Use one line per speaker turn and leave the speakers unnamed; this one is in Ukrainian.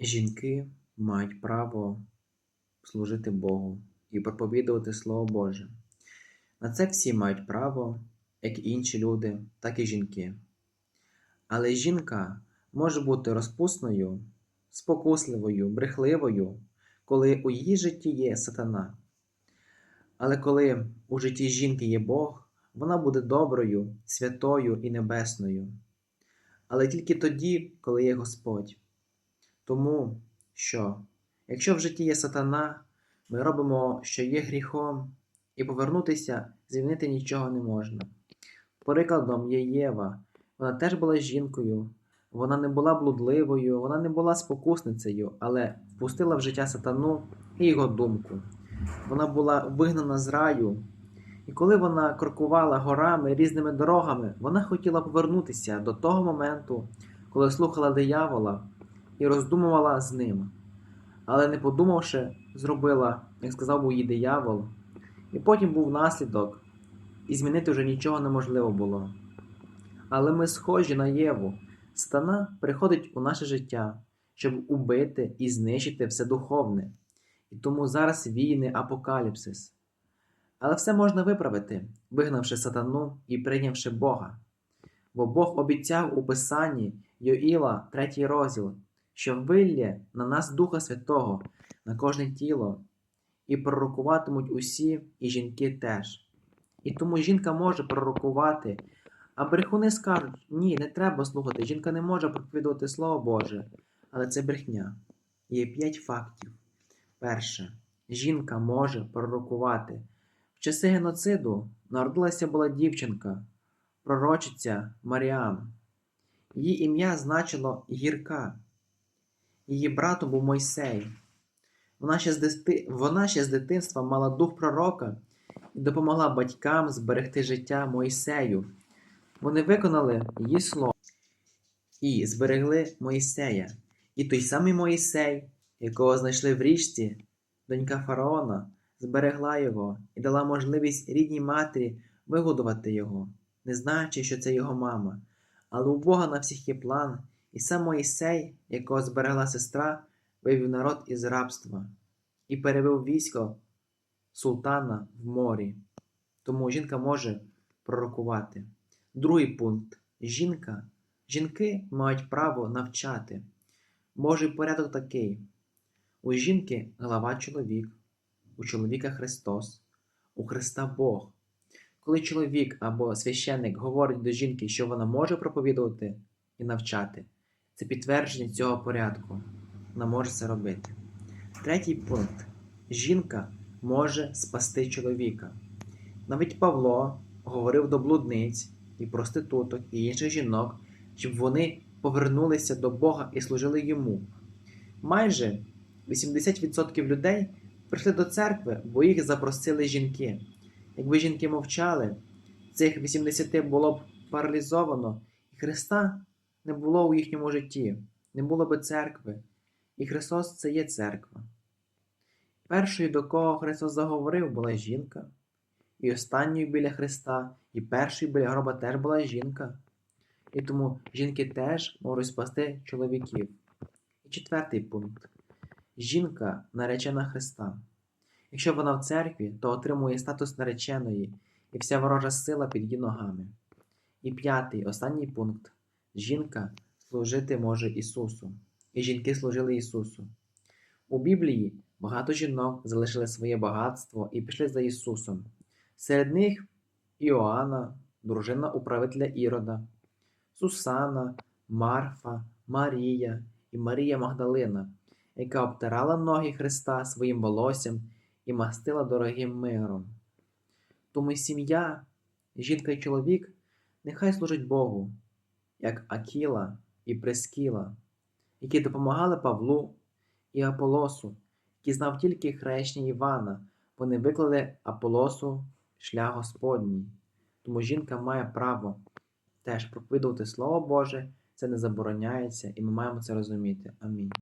Жінки мають право служити Богу і проповідувати Слово Боже. На це всі мають право, як і інші люди, так і жінки. Але жінка може бути розпусною, спокусливою, брехливою, коли у її житті є сатана. Але коли у житті жінки є Бог, вона буде доброю, святою і небесною. Але тільки тоді, коли є Господь. Тому що, якщо в житті є сатана, ми робимо, що є гріхом, і повернутися, звільнити нічого не можна. Прикладом є Єва. Вона теж була жінкою, вона не була блудливою, вона не була спокусницею, але впустила в життя сатану і його думку. Вона була вигнана з раю, і коли вона крокувала горами різними дорогами, вона хотіла повернутися до того моменту, коли слухала диявола і роздумувала з ним. Але не подумавши, зробила, як сказав був їй диявол, і потім був наслідок, і змінити вже нічого неможливо було. Але ми схожі на Єву. Стана приходить у наше життя, щоб убити і знищити все духовне. І тому зараз війни апокаліпсис. Але все можна виправити, вигнавши сатану і прийнявши Бога. Бо Бог обіцяв у Писанні Йоїла, третій розділ, що виллє на нас Духа Святого, на кожне тіло, і пророкуватимуть усі, і жінки теж. І тому жінка може пророкувати, а брехуни скажуть: ні, не треба слухати, жінка не може проповідувати Слово Боже, але це брехня. Є п'ять фактів. Перше, жінка може пророкувати. В часи геноциду народилася була дівчинка, пророчиця Маріам. Її ім'я значило гірка. Її братом був Мойсей. Вона ще, з дити... Вона ще з дитинства мала дух пророка і допомогла батькам зберегти життя Мойсею. Вони виконали її слово і зберегли Моїсея. І той самий Моїсей, якого знайшли в річці, донька фараона, зберегла його і дала можливість рідній матері вигодувати його, не знаючи, що це його мама. Але у Бога на всіх є план, і сам Моїсей, якого зберегла сестра, вивів народ із рабства і перевів військо султана в морі. Тому жінка може пророкувати. Другий пункт. Жінка. Жінки мають право навчати. Божий порядок такий: у жінки глава чоловік, у чоловіка Христос, у Христа Бог. Коли чоловік або священник говорить до жінки, що вона може проповідувати і навчати, це підтвердження цього порядку. Вона може це робити. Третій пункт: жінка може спасти чоловіка. Навіть Павло говорив до блудниць і проституток і інших жінок, щоб вони повернулися до Бога і служили йому. Майже 80% людей прийшли до церкви, бо їх запросили жінки. Якби жінки мовчали, цих 80 було б паралізовано, і Христа не було у їхньому житті, не було б церкви. І Христос це є церква. Першою, до кого Христос заговорив, була жінка, і останньою біля Христа, і першою біля гроба теж була жінка. І тому жінки теж можуть спасти чоловіків. І четвертий пункт. Жінка наречена Христа. Якщо вона в церкві, то отримує статус нареченої і вся ворожа сила під її ногами. І п'ятий, останній пункт. Жінка служити може Ісусу. І жінки служили Ісусу. У Біблії багато жінок залишили своє багатство і пішли за Ісусом. Серед них Іоанна, дружина управителя Ірода, Сусана, Марфа, Марія і Марія Магдалина, яка обтирала ноги Христа своїм волоссям і мастила дорогим миром. Тому сім'я, жінка і чоловік нехай служать Богу, як Акіла і Прескіла, які допомагали Павлу і Аполосу, які знав тільки хрещення Івана, вони виклали Аполосу шлях Господній. Тому жінка має право теж проповідувати Слово Боже, це не забороняється, і ми маємо це розуміти. Амінь.